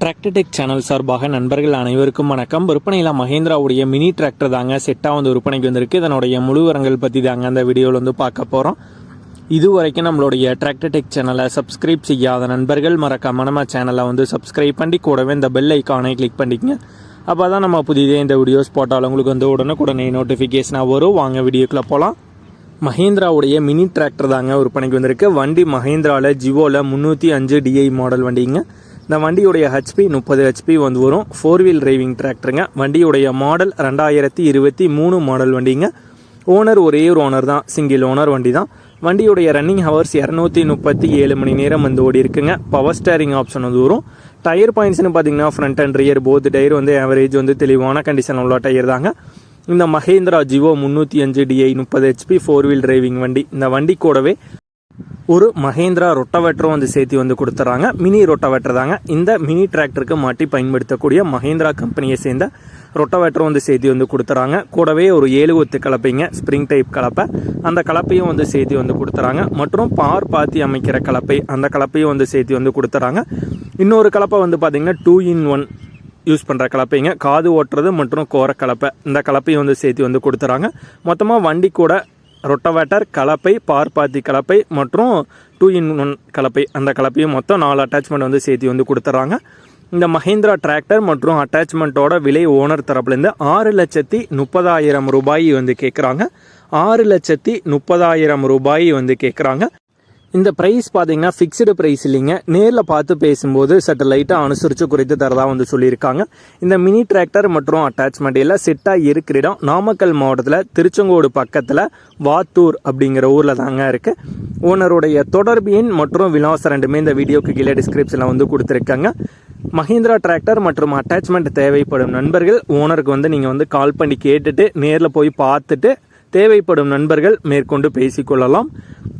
Tractor Tech channel சார்பாக நண்பர்கள் அனைவருக்கும் வணக்கம். விற்பனையில் மகேந்திராவுடைய மினி டிராக்டர் தாங்க செட்டாக வந்து விற்பனைக்கு வந்திருக்கு. இதனுடைய முழு விவரங்கள் பற்றி தாங்க அந்த வீடியோவில் வந்து பார்க்க போகிறோம் இது வரைக்கும் நம்மளுடைய டிராக்டர்டெக் சேனலை சப்ஸ்கிரைப் செய்யாத நண்பர்கள் மறக்காம நம்ம சேனலை வந்து சப்ஸ்கிரைப் பண்ணி கூடவே இந்த பெல் ஐக்கானை கிளிக் பண்ணிக்கங்க. அப்போ தான் நம்ம புதிதே இந்த வீடியோஸ் போட்டாலும் உங்களுக்கு வந்து உடனுக்குடனே நோட்டிஃபிகேஷனாக வரும். வாங்க வீடியோக்குள்ளே போகலாம் மஹேந்திராவுடைய மினி டிராக்டர் தாங்க விற்பனைக்கு வந்திருக்கு. வண்டி மஹேந்திராவில் ஜிவோவில் முந்நூற்றி அஞ்சு டிஐ மாடல் வண்டிங்க. இந்த வண்டியுடைய ஹெச்பி முப்பது ஹெச்பி வந்து வரும். ஃபோர் வீல் டிரைவிங் டிராக்டருங்க வண்டியுடைய மாடல் ரெண்டாயிரத்தி இருபத்தி மூணு மாடல் வண்டிங்க. ஓனர் ஒரே ஒரு ஓனர் தான். சிங்கிள் ஓனர் வண்டி தான். வண்டியுடைய ரன்னிங் ஹவர்ஸ் இரநூத்தி முப்பத்தி ஏழு மணி நேரம் வந்து ஓடி இருக்குங்க. பவர் ஸ்டேரிங் ஆப்ஷன் வந்து வரும். டயர் பாயிண்ட்ஸ்னு பார்த்தீங்கன்னா front and rear both tyre வந்து ஆவரேஜ் வந்து தெளிவான கண்டிஷன் உள்ள டயர் தாங்க. இந்த மஹேந்திரா ஜிவோ முந்நூற்றி அஞ்சு டிஐ முப்பது ஹெச்பி ஃபோர் வீல் டிரைவிங் வண்டி. இந்த வண்டி கூடவே ஒரு மஹேந்திரா ரொட்டவேட்டரும் வந்து சேர்த்து வந்து கொடுத்துறாங்க. மினி ரொட்டவேட்டர் தாங்க இந்த மினி டிராக்டருக்கு மாட்டி பயன்படுத்தக்கூடிய மஹேந்திரா கம்பெனியை சேர்ந்த ரொட்டவேட்டரும் வந்து சேர்த்து வந்து கொடுத்துறாங்க. கூடவே ஒரு ஏழு ஒத்து கலப்பைங்க ஸ்ப்ரிங் டைப் கலப்பை. அந்த கலப்பையும் வந்து சேர்த்து வந்து கொடுத்துறாங்க. மற்றும் பார் பாத்தி அமைக்கிற கலப்பை அந்த கலப்பையும் வந்து சேர்த்து வந்து கொடுத்துறாங்க. இன்னொரு கலப்பை வந்து பார்த்தீங்கன்னா டூ இன் ஒன் யூஸ் பண்ணுற கலப்பைங்க. காது ஓட்டுறது மற்றும் கோர கலப்பை. இந்த கலப்பையும் வந்து சேர்த்து வந்து கொடுத்துறாங்க. மொத்தமாக வண்டி கூட ரொட்டவேட்டர் கலப்பை பார்ப்பாத்தி கலப்பை மற்றும் டூ இன் ஒன் கலப்பை. அந்த கலப்பையும் மொத்தம் நாலு அட்டாச்மெண்ட் வந்து சேர்த்து வந்து கொடுத்துட்றாங்க இந்த மஹேந்திரா டிராக்டர் மற்றும் அட்டாச்மெண்ட்டோட விலை ஓனர் தரப்புலேருந்து ஆறு லட்சத்தி முப்பதாயிரம் ரூபாய் வந்து கேட்குறாங்க. ஆறு லட்சத்தி முப்பதாயிரம் ரூபாய் வந்து கேட்குறாங்க. இந்த ப்ரைஸ் பார்த்தீங்கன்னா ஃபிக்ஸ்டு ப்ரைஸ் இல்லைங்க. நேரில் பார்த்து பேசும்போது சற்று லைட்டாக அனுசரித்து குறைத்து தரதாக வந்து சொல்லியிருக்காங்க. இந்த மினி டிராக்டர் மற்றும் அட்டாச்மெண்ட் எல்லாம் செட்டாக இருக்கிற இடம் நாமக்கல் மாவட்டத்தில் திருச்செங்கோடு பக்கத்தில் வாத்தூர் அப்படிங்கிற ஊரில் தாங்க இருக்குது ஓனருடைய தொடர்பு எண் மற்றும் விலாசம் ரெண்டுமே இந்த வீடியோக்கு கீழே டிஸ்கிரிப்ஷனில் வந்து கொடுத்துருக்காங்க. மஹிந்திரா டிராக்டர் மற்றும் அட்டாச்மெண்ட் தேவைப்படும் நண்பர்கள் ஓனருக்கு வந்து நீங்கள் வந்து கால் பண்ணி கேட்டுட்டு நேரில் போய் பார்த்துட்டு தேவைப்படும் நண்பர்கள் மேற்கொண்டு பேசிக்கொள்ளலாம்.